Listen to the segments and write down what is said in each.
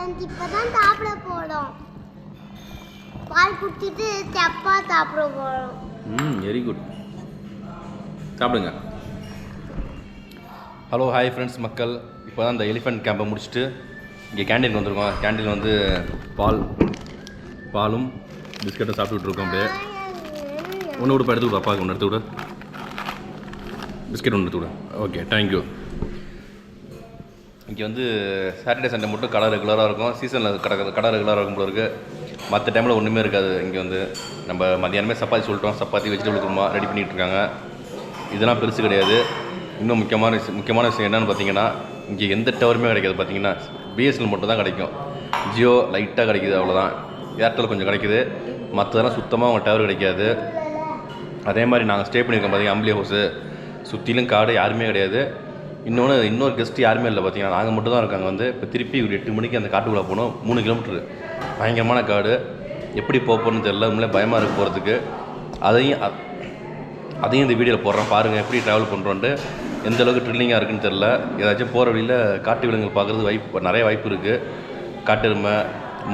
Friends இப்பதான் சாப்பிட போறோம். பால் குடிச்சிட்டு சப்பா சாப்பிட போறோம். ம் வெரி குட் சாப்பிடுங்க. ஹலோ ஹாய் ஃப்ரெண்ட்ஸ் மக்கள். இப்போ தான் இந்த எலிஃபெண்ட் கேம்பை முடிச்சுட்டு இங்கே கேண்டீன் வந்திருக்கோம். கேண்டீன் வந்து பால் பாலும் பிஸ்கட்டும் சாப்பிட்டுட்டு இருக்கோம் அப்படியே. ஒன்று விடுப்பா எடுத்து விடு அப்பாவுக்கு ஒன்று எடுத்து விடு பிஸ்கெட் ஒன்று எடுத்து விடு ஓகே தேங்க்யூ இங்கே வந்து சாட்டர்டே சண்டே மட்டும் கடை ரெகுலராக இருக்கும். சீசனில் கடை கடை ரெகுலராக இருக்கும் போல இருக்குது மற்ற டைமில் ஒன்றுமே இருக்காது. இங்கே வந்து நம்ம மதியானமே சப்பாத்தி சொல்லிட்டோம். சப்பாத்தி வெஜிடபிள் குருமா ரெடி பண்ணிகிட்டு இருக்காங்க. இதெல்லாம் பெருசு கிடையாது. இன்னும் முக்கியமான விஷயம் முக்கியமான விஷயம் என்னென்னு பார்த்தீங்கன்னா இங்கே எந்த டவருமே கிடைக்காது. பார்த்தீங்கன்னா பிஎஸ்என்எல் மட்டும் தான் கிடைக்கும். ஜியோ லைட்டாக கிடைக்குது அவ்வளோதான் ஏர்டெல் கொஞ்சம் கிடைக்குது. மற்றதெல்லாம் சுத்தமாக அவங்க டவர் கிடைக்காது. அதே மாதிரி நாங்கள் ஸ்டே பண்ணியிருக்கோம் பார்த்தீங்கன்னா அம்பளி ஹவுஸு சுற்றிலும் காடு யாருமே கிடையாது. இன்னொன்று இன்னொரு கெஸ்ட் யாருமே இல்லை பார்த்தீங்கன்னா நாங்கள் மட்டும் தான் இருக்காங்க வந்து இப்போ திருப்பி ஒரு எட்டு மணிக்கு அந்த காட்டுக்குள்ளே போனோம் மூணு கிலோமீட்டரு பயங்கரமான காடு. எப்படி போகணும்னு தெரியல. உண்மையிலே பயமாக இருக்குது போகிறதுக்கு அதையும் அதையும் இந்த வீடியோவில் போடுறேன். பாருங்கள் எப்படி ட்ராவல் பண்ணுறோன்ட்டு எந்த அளவுக்கு ட்ரில்லிங்காக இருக்குன்னு தெரில ஏதாச்சும் போகிற வழியில் காட்டு விலங்குகள் பார்க்குறது வாய்ப்பு நிறைய வாய்ப்பு இருக்குது காட்டெருமை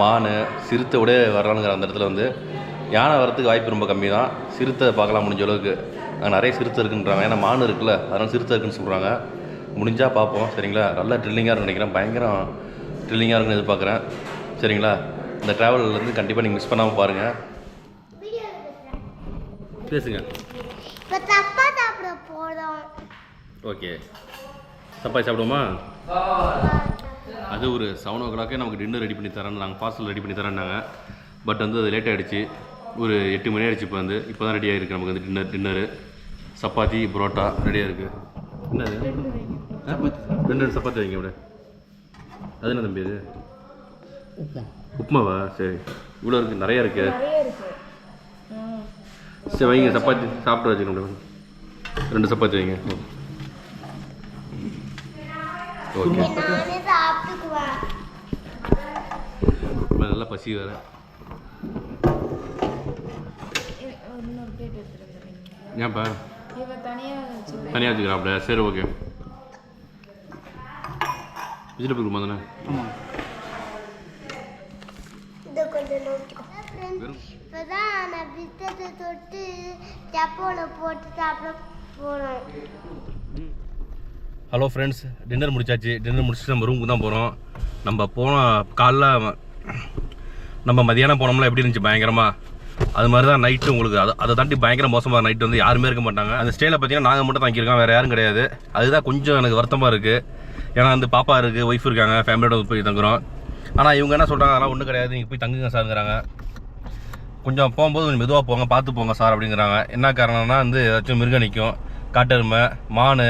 மான் சிறுத்தை விட வர்றானுங்கிற அந்த இடத்துல வந்து. யானை வரத்துக்கு வாய்ப்பு ரொம்ப கம்மி தான். சிறுத்தை பார்க்கலாம் முடிஞ்ச அளவுக்கு. நிறைய சிறுத்தை இருக்குன்றாங்க. ஏன்னா மான் இருக்குல்ல. அதனால் சிறுத்தை இருக்குன்னு சொல்கிறாங்க முடிஞ்சால் பார்ப்போம். சரிங்களா? நல்லா ட்ரில்லிங்காக நினைக்கிறேன். பயங்கரம் ட்ரில்லிங்காக இருக்குன்னு எதிர்பார்க்குறேன். சரிங்களா? இந்த ட்ராவல்லேருந்து கண்டிப்பாக நீங்கள் மிஸ் பண்ணாமல் பாருங்கள் பேசுங்க. ஓகே. சப்பாத்தி சாப்பிடுவோமா? அது ஒரு செவன் ஓ கிளாக்கே நமக்கு டின்னர் ரெடி பண்ணி தரேன் நாங்கள் பார்சல் ரெடி பண்ணி தரேன்னாங்க. பட் வந்து அது லேட் ஆகிடுச்சு ஒரு எட்டு மணி ஆயிடுச்சு இப்போ வந்து. இப்போ தான் ரெடி ஆகிருக்கு நமக்கு வந்து டின்னர் டின்னரு சப்பாத்தி புரோட்டா ரெடியாக இருக்குது என்னது? ரெண்டு ரெண்டு சப்பாத்தி வைங்க விட. அது என்ன தம்பி இது? உப்புமாவா? சரி. இவ்வளோ இருக்குது நிறையா இருக்குது சரி வைங்க சப்பாத்தி சாப்பிட்டு வச்சுக்கணும் ரெண்டு சப்பாத்தி வைங்க ஓகே. நல்லா பசி வேறு. ஏன்ப்பா தனியாக வச்சு தனியாக வச்சுக்கிறேன் அப்படியே சரி ஓகே. வெஜிடபிள் குருமா தானே இப்போதான் நான் தொட்டு சப்போல போட்டு சாப்பிட ஹலோ ஃப்ரெண்ட்ஸ் டின்னர் முடிச்சாச்சு டின்னர் முடிச்சுட்டு நம்ம ரூமுக்கு தான் போகிறோம் நம்ம போன காலைல நம்ம மதியானம் போனோம்ல எப்படி இருந்துச்சு பயங்கரமாக அது மாதிரி தான் நைட்டு உங்களுக்கு. அதை அதை தாண்டி பயங்கர மோசமாக நைட்டு வந்து யாருமே இருக்க மாட்டாங்க. அந்த ஸ்டேயில் பார்த்தீங்கன்னா நாங்கள் மட்டும் தங்கியிருக்கோம் வேறு யாரும் கிடையாது. அதுதான் கொஞ்சம் எனக்கு வருத்தமாக இருக்குது ஏன்னா வந்து பாப்பா இருக்குது ஒய்ஃப் இருக்காங்க ஃபேமிலியோட போய் தங்குறோம். ஆனால் இவங்க என்ன சொல்கிறாங்க அதெல்லாம் ஒன்றும் கிடையாது நீங்கள் போய் தங்குங்க சாருங்கிறாங்க கொஞ்சம் போகும்போது கொஞ்சம் மெதுவாக போங்க பார்த்து போங்க சார் அப்படிங்கிறாங்க. என்ன காரணம்னா வந்து ஏதாச்சும் மிருகம் நிற்கும் காட்டெருமை மான்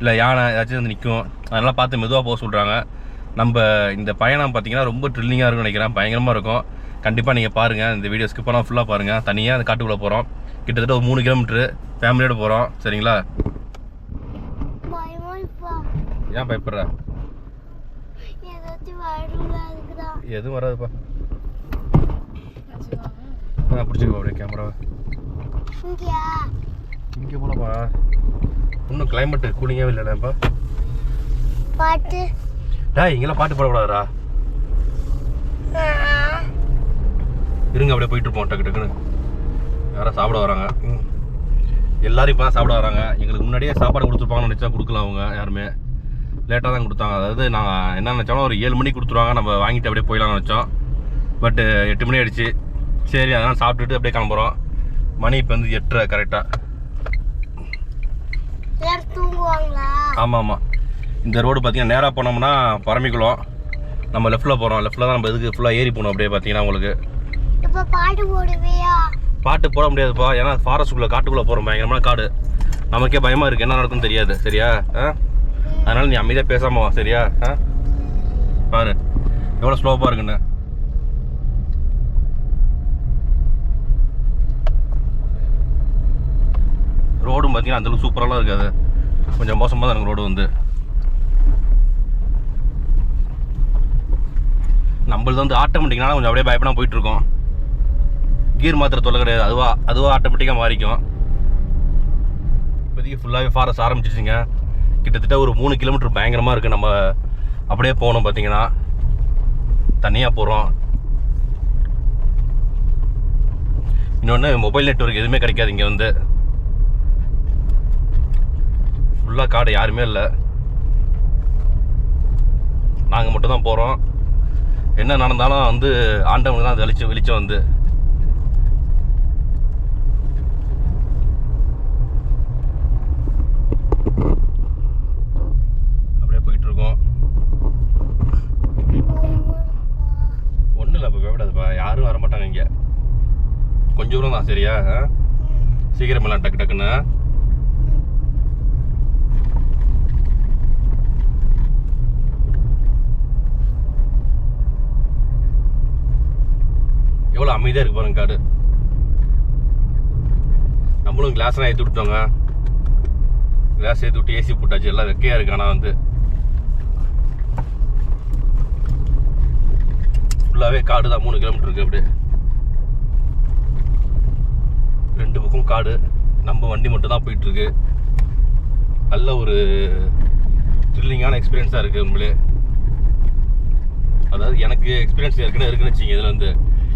இல்லை யானை ஏதாச்சும் வந்து நிற்கும் அதெல்லாம் பார்த்து மெதுவாக போக சொல்கிறாங்க நம்ம இந்த பயணம் பார்த்தீங்கன்னா ரொம்ப ட்ரில்லிங்காக இருக்கும்னு நினைக்கிறேன். பயங்கரமாக இருக்கும். கண்டிப்பாக நீங்கள் பாருங்கள் இந்த வீடியோ ஸ்கிப் பண்ணால் ஃபுல்லாக பாருங்கள் தனியாக அந்த காட்டுக்குள்ளே போகிறோம் கிட்டத்தட்ட ஒரு மூணு கிலோமீட்ரு ஃபேமிலியோடு போகிறோம் சரிங்களா? ஏன் பயப்படுற? எதுவும் வராதுப்பா. ஆ பிடிச்சிக்கோ அப்படியே கேமராவை இங்கே போகலாமா இன்னும் கிளைமேட்டு கூலிங்காகவே இல்லைடாப்பா பாட்டு. டேய் இங்கெல்லாம் பாட்டு பாடக்கூடாதுடா. இருங்க அப்படியே போயிட்டு இருப்போம் டக்கு டக்குன்னு. யாரும் சாப்பிட வராங்க. ம். எல்லாரும் இப்போ தான் சாப்பிட வராங்க. எங்களுக்கு முன்னாடியே சாப்பாடு கொடுத்துருப்பாங்கன்னு நினச்சா கொடுக்கல அவங்க யாருமே. லேட்டாக தான் கொடுத்தாங்க. அதாவது நாங்கள் என்ன நினச்சாலும் ஒரு ஏழு மணிக்கு கொடுத்துருவாங்க. நம்ம வாங்கிட்டு அப்படியே போயிடலாம்னு நினச்சோம். பட்டு எட்டு மணி ஆயிடுச்சு. சரி அதெல்லாம் சாப்பிட்டுட்டு அப்படியே கிளம்புறோம். மணி இப்போ வந்து எட்டரை கரெக்டாக ஆமாம் ஆமாம் இந்த ரோடு பார்த்தீங்கன்னா நேராக போனோம்னா பரமிக்குளம். நம்ம லெஃப்ட்டில் போகிறோம் லெஃப்ட்டில் தான் நம்ம இதுக்கு ஃபுல்லாக ஏறி போகணும் அப்படியே பார்த்தீங்கன்னா உங்களுக்கு. இப்ப பாட்டு போடுவியா பாட்டு போட முடியாதுப்பா. ஏன்னா ஃபாரஸ்ட்டுக்குள்ளே காட்டுக்குள்ளே போகிறோம் பயங்கரமான காடு. நமக்கே பயமாக இருக்குது என்ன நடக்கும்னு தெரியாது. சரியா? ஆ? அதனால் நீ அமைதியாக பேசாம வா சரியா? ஆ? பாரு. எவ்வளோ ஸ்லோவாக இருக்குண்ணே ரோடும் பார்த்தீங்கன்னா அந்தளவுக்கு சூப்பராலாம் இருக்காது. கொஞ்சம் மோசமாக தான் எனக்கு ரோடு வந்து. நம்மளது வந்து ஆட்டோமேட்டிக்னால கொஞ்சம் அப்படியே பயப்படாம போயிட்டுருக்கோம். கீர் மாத்திர தொல்லை கிடையாது. அதுவா அதுவா ஆட்டோமேட்டிக்காக மாறிக்கும். இப்போதைக்கு ஃபுல்லாகவே ஃபாரஸ்ட் ஆரம்பிச்சிருச்சுங்க. கிட்டத்தட்ட ஒரு மூணு கிலோமீட்டர் பயங்கரமாக இருக்குது நம்ம அப்படியே போகணும் பார்த்தீங்கன்னா தனியாக போகிறோம் இன்னொன்று மொபைல் நெட்வொர்க் எதுவுமே கிடைக்காது இங்கே வந்து. ஃபுல்லாக காடு யாருமே இல்லை. நாங்கள் மட்டும் தான் போகிறோம் என்ன நடந்தாலும் வந்து ஆண்டவனுக்கு தான் அது வெளிச்சம் வெளிச்சம் வந்து அப்படியே போயிட்டு இருக்கோம் ஒன்றும் இல்லை இப்போ பயப்படாதுப்பா யாரும் வர மாட்டாங்க இங்கே கொஞ்சம் தூரம் தான் சரியா சீக்கிரம் எல்லாம் டக்கு டக்குன்னு. எவ்வளோ அமைதியாக இருக்கு பாருங்க காடு. நம்மளும் கிளாஸ்லாம் ஏற்றி விட்டோங்க கிளாஸ் ஏற்றி விட்டு ஏசி போட்டாச்சு எல்லாம் வெக்கையாக இருக்கு. ஆனால் வந்து ஃபுல்லாகவே காடு தான் மூணு கிலோமீட்டர் இருக்கு அப்படியே ரெண்டு பக்கம் காடு நம்ம வண்டி மட்டும் தான் போயிட்டு நல்ல ஒரு த்ரில்லிங்கான எக்ஸ்பீரியன்ஸாக இருக்குது உண்மையிலே அதாவது எனக்கு எக்ஸ்பீரியன்ஸ் ஏற்கனவே இருக்குன்னு வச்சிங்க இதில் வந்து.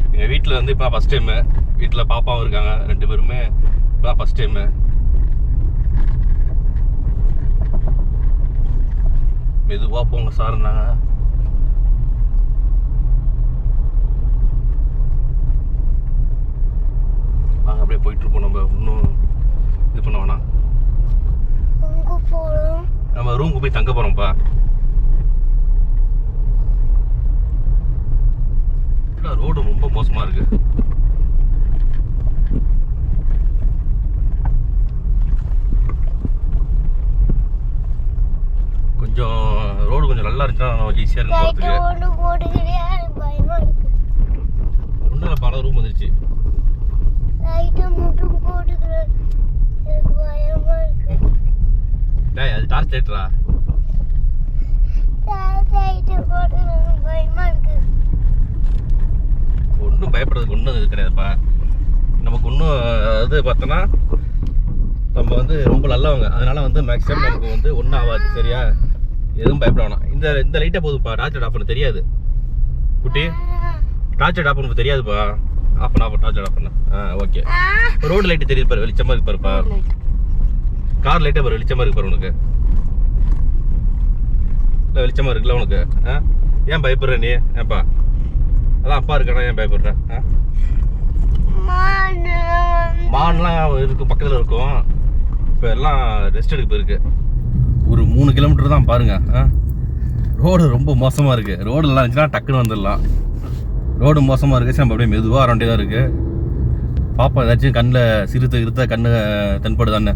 எங்கள் வீட்டில் வந்து இப்போ ஃபஸ்ட் டைமு வீட்டில் பாப்பாவும் இருக்காங்க ரெண்டு பேருமே இப்போ தான் ஃபஸ்ட் டைமு மெதுவாக போங்க சார்னாங்க அப்படியே போயிட்டு இருப்போம் நம்ம இன்னும் இது பண்ண வேணாம் உங்க போறோம் நம்ம ரூமுக்கு போய் தங்க போகிறோம்ப்பா ரோடு ரொம்ப மோசமாக இருக்கு கொஞ்சம் ரோடு கொஞ்சம் நல்லா இருந்துச்சுன்னா ஈஸியாக இருக்கும் போகிறதுக்கு ஒன்றும் பல ரூம் வந்துருச்சு. டேய் அது டார்ச் லைட்டரா ஒன்றும் பயப்படுறதுக்கு ஒன்றும் இது கிடையாதுப்பா. நமக்கு ஒன்றும் அதாவது பார்த்தோன்னா நம்ம வந்து ரொம்ப நல்லவங்க. அதனால வந்து மேக்ஸிமம் நமக்கு வந்து ஒன்றும் ஆகாது சரியா? எதுவும் பயப்பட வேணாம். இந்த இந்த லைட்டே போதும்ப்பா டார்ச் லைட் ஆஃப் பண்ண தெரியாது. குட்டி டார்ச் லைட் ஆஃப் பண்ண தெரியாதுப்பா. ஆஃப் பண்ண ஆஃப் டார்ச் லைட் ஆஃப் பண்ண. ஆ ஓகே ரோடு லைட்டு தெரியுது பாரு வெளிச்சமாக இருக்கு பாருப்பா. கார் லைட்டே பாரு வெளிச்சமாக இருக்கு பாரு உனக்கு. இல்லை வெளிச்சமாக இருக்குல்ல உனக்கு. ஆ? ஏன் பயப்படுற நீ? ஏன்பா? அதான் அப்பா இருக்கானா ஏன் பயப்படுற? ஆ? மானு. மான்லாம் இருக்கு பக்கத்தில் இருக்கும். இப்போ எல்லாம் ரெஸ்ட் எடுக்க போயிருக்கு. ஒரு மூணு கிலோமீட்டர் தான் பாருங்க. ஆ? ரோடு ரொம்ப மோசமாக இருக்குது ரோடு நல்லா இருந்துச்சுன்னா டக்குன்னு வந்துடலாம். ரோடு மோசமாக இருக்குது நம்ம அப்படியே மெதுவாக வர வேண்டியதாக இருக்குது பாப்பா ஏதாச்சும் கண்ணில் சிறுத்தை இருத்த கண்ணு தென்படுதானே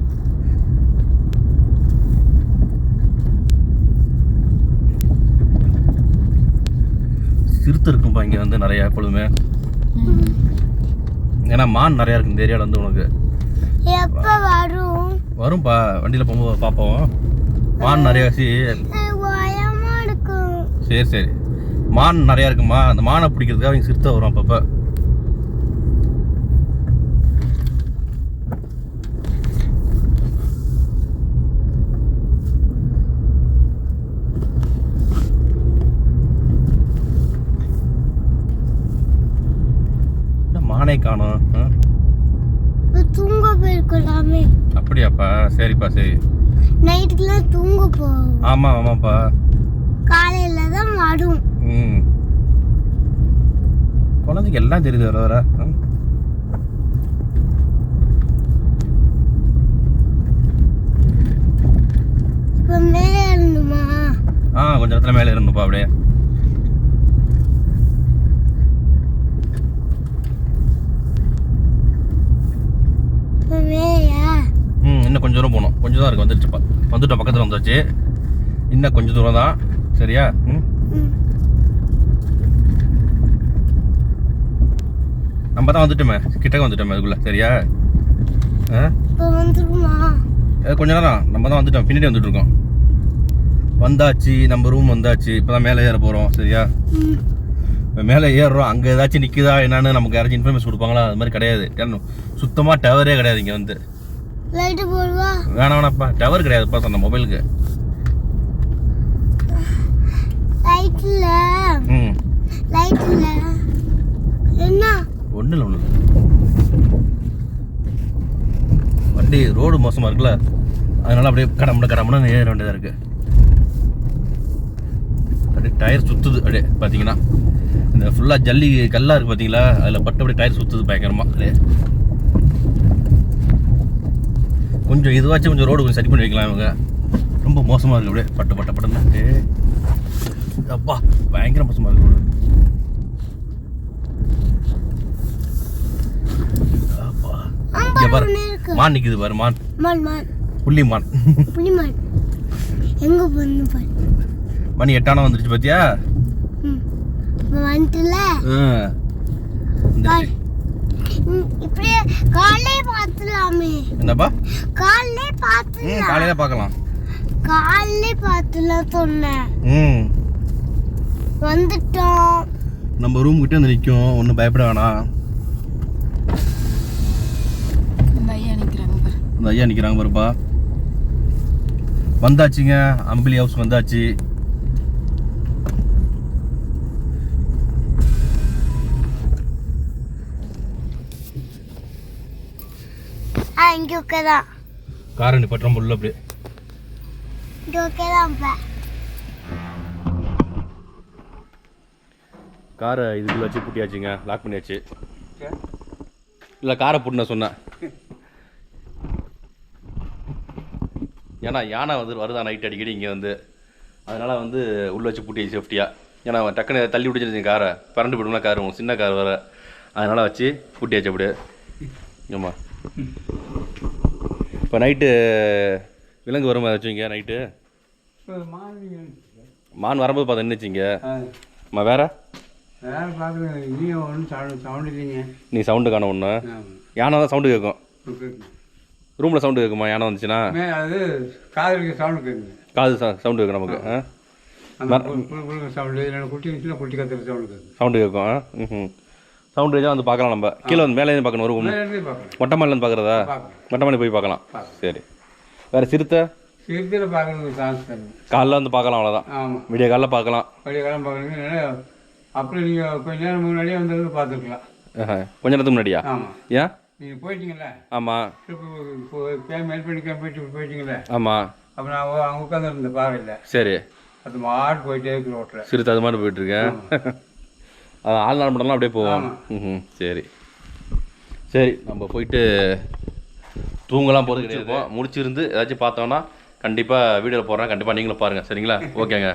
சிறுத்தை இருக்கும்பா இங்கே வந்து நிறையா எப்பொழுதுமே. ஏன்னா மான் நிறையா இருக்கு இந்த ஏரியாவில் வந்து உனக்கு. வரும்பா. வண்டியில் போகும்போது பார்ப்போம் மான் நிறையா சரி சரி. மான் நிறையா இருக்குமா? அந்த மானை பிடிக்கிறதுக்காக அவங்க சிறுத்தை வரும் அப்பப்போ. என்ன மானே காணோம்? தூங்க போயிருக்கலாமே அப்படியாப்பா. சரிப்பா சரி. நைட்டுக்குலாம் தூங்க போவோம் ஆமாம் ஆமாப்பா. காலையில தான் வரும். ம். குழந்தைக்கு எல்லாம் தெரியுது வர வர? இப்ப மேலே இருந்துமா ஆ கொஞ்சம் இடத்துல மேலே இருந்துப்பா அப்படியே இப்ப மேலையா ம் இன்னும் கொஞ்சம் தூரம் போகணும். கொஞ்சம் தான் இருக்கு. வந்துருச்சுப்பா வந்துட்டோம். பக்கத்தில் வந்தாச்சு இன்னும் கொஞ்சம் தூரம் தான். சரியா? ம். நம்ம தான் வந்துட்டோமே. கிட்டக்க வந்துட்டோமே அதுக்குள்ளே. சரியா? ஆ? கொஞ்ச நேரம் நம்ம தான் வந்துட்டோம். பின்னாடி வந்துட்டு இருக்கோம். வந்தாச்சு. நம்ம ரூம் வந்தாச்சு. இப்போ தான் மேலே ஏற போகிறோம் சரியா. இப்போ மேலே ஏறுறோம். அங்கே ஏதாச்சும் நிற்குதா என்னன்னு நமக்கு யாராச்சும் இன்ஃபர்மேஷன் கொடுப்பாங்களா? அது மாதிரி கிடையாது. ஏன்னா சுத்தமாக டவரே கிடையாது இங்கே வந்து. லைட் போடுவா? வேணாம் வேணாம்ப்பா டவர் கிடையாதுப்பா அந்த மொபைலுக்கு. லைட் இல்ல. ம். லைட் இல்ல. என்ன? ஒண்ணு இல்ல ஒண்ணு வண்டி ரோடு மோசமா இருக்குல்ல? அதனால அப்படியே கடமுட கடமுடன்னு ஏற வேண்டியதா இருக்கு. அப்படியே டயர் சுத்துது. அப்படியே பார்த்தீங்கன்னா இந்த ஃபுல்லாக ஜல்லி கல்லாக இருக்குது பார்த்தீங்களா அதில் பட்டு அப்படியே டயர் சுற்றுது பயங்கரமா. அப்படியே. கொஞ்சம் இதுவாச்சும் கொஞ்சம் ரோடு கொஞ்சம் சரி பண்ணி வைக்கலாம் இவங்க. ரொம்ப மோசமாக இருக்குது அப்படியே. பட்டு பட்ட பட்டுன்னு. அப்பா பயங்கர மோசமாக இருக்கு. ரோடு இங்கே பாரு. மான் நிற்குது பாரு மான். மான் மான். புள்ளி மான். எங்க பொண்ணு பாரு. மணி எட்டானா வந்துருச்சு பார்த்தியா வந்துட்டுல? ஆ. இப்படியே காலையே பார்த்துலாமே என்னப்பா? காலையே ம் பார்த்துலாம் காலையில் பார்க்கலாம். காலையே பார்த்துலாம் சொன்னேன் ம். வந்துட்டோம். நம்ம ரூம் கிட்ட வந்து நிற்கும். ஒன்றும் பயப்பட வேணாம். இந்த ஐயா நிற்கிறாங்க பாரு. இந்த ஐயா நிற்கிறாங்க பாருப்பா. வந்தாச்சுங்க. அம்பிலி ஹவுஸ் வந்தாச்சு. இங்க ஓகேதான் காரை நிப்பட்டுறோம் உள்ள அப்படியே. இங்க ஓகேதான் இப்ப காரை இதுக்குள்ள வச்சு பூட்டியாச்சுங்க. லாக் பண்ணியாச்சு. இல்லை காரை பூட்டின சொன்னேன். ஏன்னா யானை வந்து வருதா நைட் அடிக்கடி இங்கே வந்து. அதனால் வந்து உள்ளே வச்சு பூட்டி சேஃப்டியாக ஏன்னா டக்குன்னு தள்ளி விட்டுச்சு காரை. பறந்து போயிடும்ல கார் சின்ன கார் வர அதனால் வச்சு பூட்டியாச்சு அப்படியே. ஆமாம் இப்போ நைட்டு விலங்கு வருமா வச்சுங்க நைட்டு மான் வரும்போது பார்த்தா நின்றுச்சிங்க அம்மா வேற? நீ சவுண்டு காண ஒன்று யானை தான் சவுண்டு கேட்கும் ரூமில் சவுண்டு கேட்குமா யானை வந்துச்சுன்னா? அது காதலிக்க சவுண்டு காது சவுண்டு கேட்கும் நமக்கு சவுண்டு குட்டி சவுண்டு கேட்கும் சவுண்டு வச்சா வந்து பார்க்கலாம் நம்ம. கீழே வந்து மேலே பார்க்கணும் ஒரு மேலே இருந்து பார்க்குறேன் மொட்டை மாடிலேருந்து பார்க்குறதா? பார்க்கணும் மொட்டை மாடி போய் பார்க்கலாம். பார்க்கலாம். சரி. வேறு சிறுத்தை? சிறுத்தையில் பார்க்குறதுக்கு சான்ஸ் காலைல வந்து பார்க்கலாம் அவ்வளோதான் விடிய காலைல பார்க்கலாம். பழைய காலம் பார்க்குறீங்க அப்புறம் நீங்கள் கொஞ்ச நேரம் முன்னாடியே வந்து பார்த்துருக்கலாம். கொஞ்ச நேரத்துக்கு முன்னாடியா? ஏன்? நீங்கள் போயிட்டீங்களே ஆமாம் மேல் பண்ணி போயிட்டு போயிட்டீங்களே ஆமாம் அப்போ நான் அவங்க- அவங்க உட்காந்துருந்த பாறையில் சரி. அது மாடு போயிட்டே இருக்கு ரோட்டில் சிறுத்தை அது மாதிரி போயிட்டுருக்கேன் அது ஆள் நாள் மட்டும்லாம் அப்படியே போவோம். ம் சரி. சரி நம்ம போயிட்டு தூங்கலாம் போகிறது கிடையாது. முடிச்சிருந்து ஏதாச்சும் பார்த்தோன்னா கண்டிப்பாக வீடியோவில் போடுறேன். கண்டிப்பாக நீங்களும் பாருங்கள் சரிங்களா? ஓகேங்க.